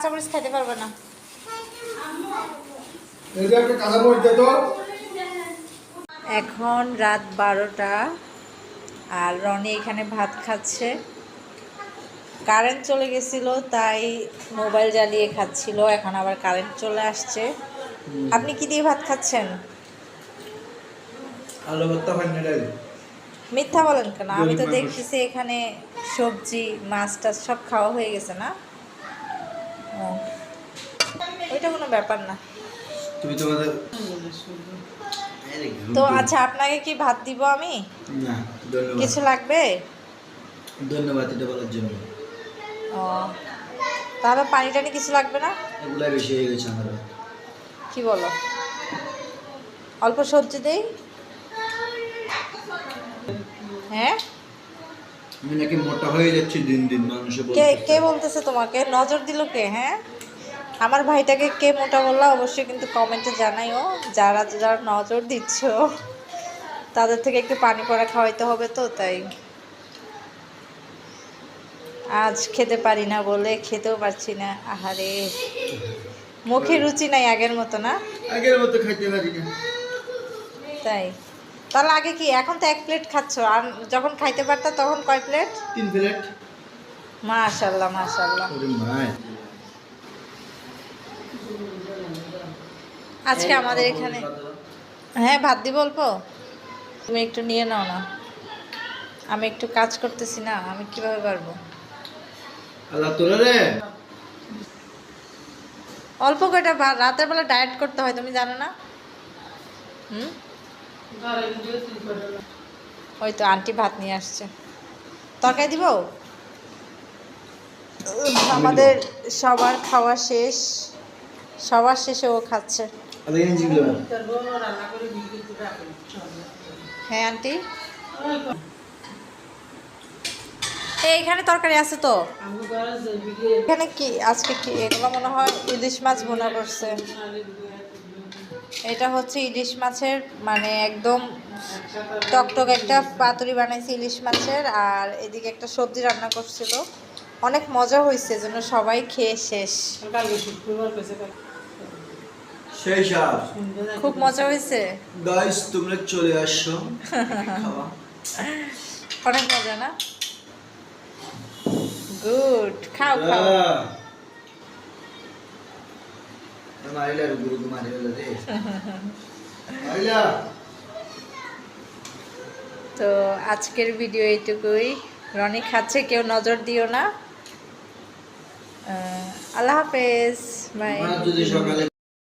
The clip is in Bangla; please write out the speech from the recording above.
কাঁচামরিচ খাইতে পারবে না। এখন রাত বারোটা আর রনি এখানে ভাত খাচ্ছে। কারেন্ট চলে গেছিল তাই মোবাইল জ্বালিয়ে খাচ্ছিল। এখন আবার কারেন্ট চলে আসছে। আপনি কি দিয়ে ভাত খাচ্ছেন? মিথ্যা বলেন কেন? আমি তো দেখতেছি এখানে সবজি মাছ টাছ সব খাওয়া হয়ে গেছে না? ওইটা কোনো ব্যাপার না। তুমি তোমাদের তো আচ্ছা আপনাকে কি ভাত দিব আমি? না ধন্যবাদ। কিছু লাগবে? ধন্যবাদ এটা বলার জন্য। ও তাহলে পানি টানি কিছু লাগবে না? এগুলা বেশি হয়ে গেছে আমার। কি বলো? অল্প সবজি দেই। হ্যাঁ? আমি নাকি মোটা হয়ে যাচ্ছি দিন দিন মানুষে কে কে বলতেছে তোমাকে? নজর দিল কে হ্যাঁ? আমার ভাইটাকে কে মোটা বলল অবশ্যই কিন্তু কমেন্টে জানাইও। যারা যারা নজর দিচ্ছ তাদের থেকে একটু পানি পড়া খাওয়াইতে হবে তো তাই। আজ খেতে পারি না বলে খেতেও পারছি না। আহারে মুখে রুচি নাই আগের মতো না? আগের মতো খাইতে পারি না। তাই। তাহলে আগে কি এখন তো এক প্লেট খাচ্ছ? আর যখন খাইতে পারতা তখন কয় প্লেট তিন প্লেট মাশাল্লাহ মাশাল্লাহ। আজকে আমাদের এখানে হ্যাঁ ভাত দিব অল্প? তুমি একটু নিয়ে নাও না। আমি একটু কাজ করতেছি না আমি কীভাবে পারব? আল্লাহ তোরা রে। অল্প কয়টা রাতের বেলা ডায়েট করতে হয় তুমি জানো না? হুম? ওই তো আন্টি ভাত নিয়ে আসছে। তরকারি দিব? আমাদের সবার খাওয়া শেষ। সবার শেষে ও খাচ্ছে। হ্যাঁ আন্টি? এইখানে তরকারি আছে তো? এখানে কি আজকে কি এগুলো মনে হয় ইলিশ মাছ বোনা করছে। এটা হচ্ছে ইলিশ মাছের মানে একদম টকটক একটা পাতুরি বানাইছে ইলিশ মাছের আর এদিকে একটা সবজি রান্না করছিল। অনেক মজা হয়েছে যেন সবাই খেয়ে শেষ। খুব মজা হয়েছে? গাইস তোমরা চলে আসছো খাওয়া। অনেক মজা না? গুড খাও খাও। তো আজকের ভিডিও এইটুকুই। রনি খাচ্ছে কেউ নজর দিও না। আল্লাহ হাফেজ বাই।